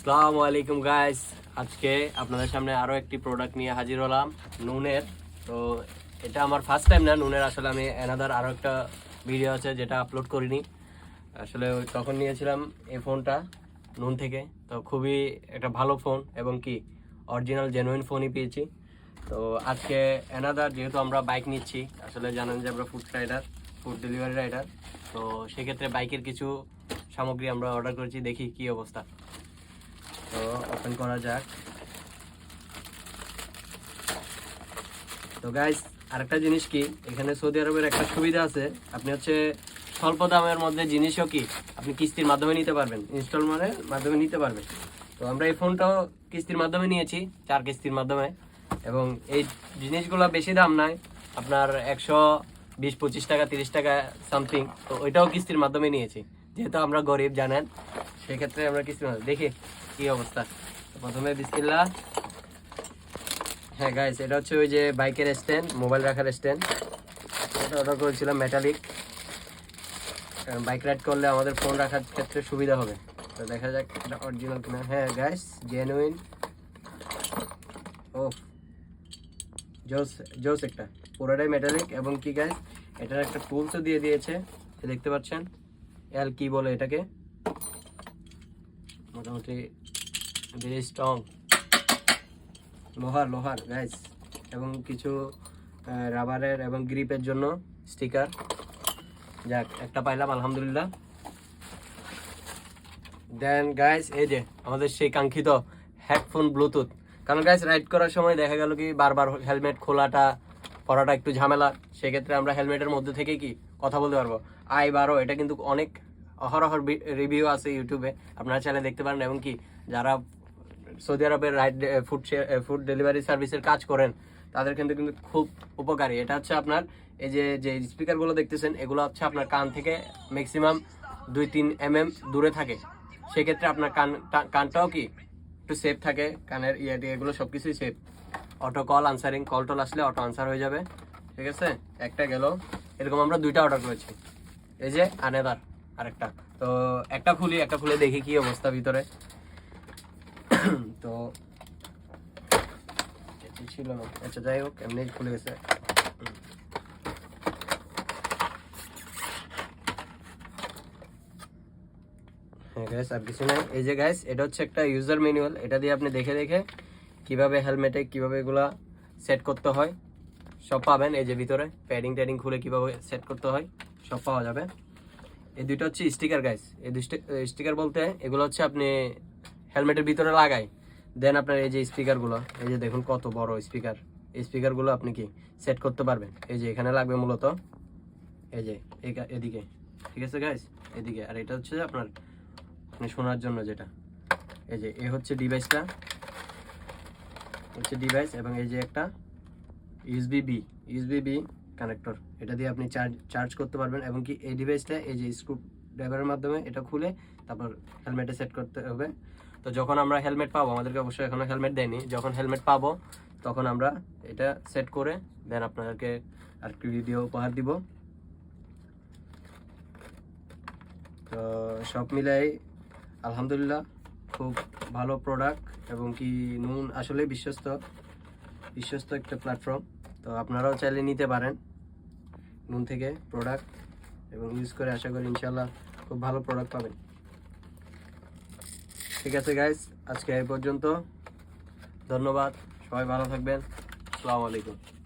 আসসালামু আলাইকুম গাইস আজকে আপনাদের সামনে আরও একটি প্রোডাক্ট নিয়ে হাজির হলাম, নুনের। তো এটা আমার ফার্স্ট টাইম না, নুনের আসলে আমি এনাদার আরও একটা ভিডিও আছে যেটা আপলোড করিনি। আসলে ওই তখন নিয়েছিলাম এই ফোনটা, নুন থেকে। তো খুবই একটা ভালো ফোন এবং কি অরিজিনাল জেনুইন ফোনই পেয়েছি। তো আজকে এনাদার যেহেতু আমরা বাইক নিচ্ছি, আসলে জানেন যে আমরা food rider food delivery rider তো সেক্ষেত্রে বাইকের কিছু সামগ্রী আমরা অর্ডার করেছি, দেখি কি অবস্থা। তো ওপেন করা যাক। তো গাইস আরেকটা জিনিস কি? এখানে সৌদি আরবের একটা সুবিধা আছে। আপনি হচ্ছে স্বল্প দামের মধ্যে জিনিসও কি? আপনি কিস্তির মাধ্যমে নিতে পারবেন। ইনস্টলমেন্টের মাধ্যমে নিতে পারবেন। তো আমরা এই ফোনটাও কিস্তির মাধ্যমে নিয়েছি, চার কিস্তির মাধ্যমে। এবং এই জিনিসগুলো বেশি দাম নয় আপনার একশো বিশ, পঁচিশ টাকা, তিরিশ টাকা সামথিং তো ওইটাও কিস্তির মাধ্যমে নিয়েছি। যেহেতু আমরা গরিব, জানেন, সেক্ষেত্রে আমরা কিছু দেখি কি অবস্থা। প্রথমে বিসমিল্লাহ। হ্যাঁ গাইস এটা হচ্ছে ওই যে বাইকের স্ট্যান্ড, মোবাইল রাখার স্ট্যান্ড। এটা অর্ডার করেছিলাম মেটালিক বাইক রাইড করলে আমাদের ফোন রাখার ক্ষেত্রে সুবিধা হবে। তো দেখা যাক এটা অরিজিনাল কিনা। হ্যাঁ গাইস জেনুইন ও জোস জোস একটা। পুরোটাই মেটালিক এবং কি গাইস এটার একটা টুলসও দিয়ে দিয়েছে। দেখতে পাচ্ছেন? এল কি বলে এটাকে? মোটামুটি ভেরি স্ট্রং লোহার লোহার গাইস এবং কিছু রাবারের এবং গ্রিপের জন্য স্টিকার যাক, একটা পাইলাম, আলহামদুলিল্লাহ। দেন গাইস এই যে আমাদের সেই কাঙ্ক্ষিত হেডফোন ব্লুটুথ কারণ গাইস রাইড করার সময় দেখা গেল কি বারবার হেলমেট খোলাটা পরাটা একটু ঝামেলা, সেক্ষেত্রে আমরা হেলমেটের মধ্যে থেকে কি কথা বলতে পারব? আই বারো, এটা কিন্তু অনেক অহরহর রিভিউ আছে ইউটিউবে, আপনারা চাইলে দেখতে পারেন। এবং কি, যারা সৌদি আরবের রাইড ফুড ফুড ডেলিভারি সার্ভিসের কাজ করেন, তাদের কিন্তু কিন্তু খুব উপকারী। এটা হচ্ছে আপনার, এই যে যে স্পিকারগুলো দেখতেছেন, এগুলো হচ্ছে আপনার কান থেকে ম্যাক্সিমাম দুই তিন এম এম দূরে থাকে। সেক্ষেত্রে আপনার কান কানটাও কি একটু সেফ থাকে, কানের ইয়ে দিয়ে এগুলো সব কিছুই safe auto call answering call toll আসলে অটো আনসার হয়ে যাবে, ঠিক আছে? একটা গেল, এরকম আমরা দুইটা অর্ডার করেছি। এই যে আনেদার আরেকটা। তো একটা খুলি, একটা খুলে দেখি কি অবস্থা ভিতরে। তো ছিল না। আচ্ছা যাই হোক, এমনি খুলে গেছে। হ্যাঁ আর কিছু নাই। এই যে গ্যাস এটা হচ্ছে একটা ইউজার ম্যানুয়াল এটা দিয়ে আপনি দেখে দেখে কীভাবে হেলমেটে কীভাবে এগুলা সেট করতে হয়, সব পাবেন। এই যে ভিতরে প্যাডিং ট্যাডিং খুলে কীভাবে সেট করতে হয়, সব পাওয়া যাবে। এই দুইটা হচ্ছে স্টিকার গাইস এই স্টিকার বলতে এগুলো হচ্ছে আপনি হেলমেটের ভিতরে লাগাই, দেন আপনার এই যে স্পিকারগুলো এই যে দেখুন কত বড় স্পিকার এই স্পিকারগুলো আপনি কি সেট করতে পারবেন? এই যে এখানে লাগবে মূলত, এই যে এদিকে। ঠিক আছে গাইস এদিকে। আর এটা হচ্ছে আপনার আপনি শোনার জন্য যেটা। এই যে, এ হচ্ছে ডিভাইসটা হচ্ছে ডিভাইস এবং এই যে একটা USB B USB B connector এটা দিয়ে আপনি চার্জ চার্জ করতে পারবেন এবং কি এই ডিভাইসটা এই যে স্ক্রু ড্রাইভারের মাধ্যমে এটা খুলে তারপর হেলমেটে সেট করতে হবে। তো যখন আমরা হেলমেট পাবো, আমাদেরকে অবশ্যই এখনও হেলমেট দেয়নি, যখন হেলমেট পাবো, তখন আমরা এটা সেট করে দেন আপনাদেরকে আর কি ভিডিও উপহার দিব। তো সব মিলাই, আলহামদুলিল্লাহ খুব ভালো প্রোডাক্ট এবং কি নুন আসলে বিশ্বস্ত বিশ্বস্ত একটা প্ল্যাটফর্ম তো আপনারাও চাইলে নিতে পারেন নুন থেকে প্রোডাক্ট এবং ইউজ করে আশা করি ইনশাল্লাহ খুব ভালো প্রোডাক্ট পাবেন। ঠিক আছে গাইস আজকে এই পর্যন্ত। ধন্যবাদ, সবাই ভালো থাকবেন। আসসালামু আলাইকুম।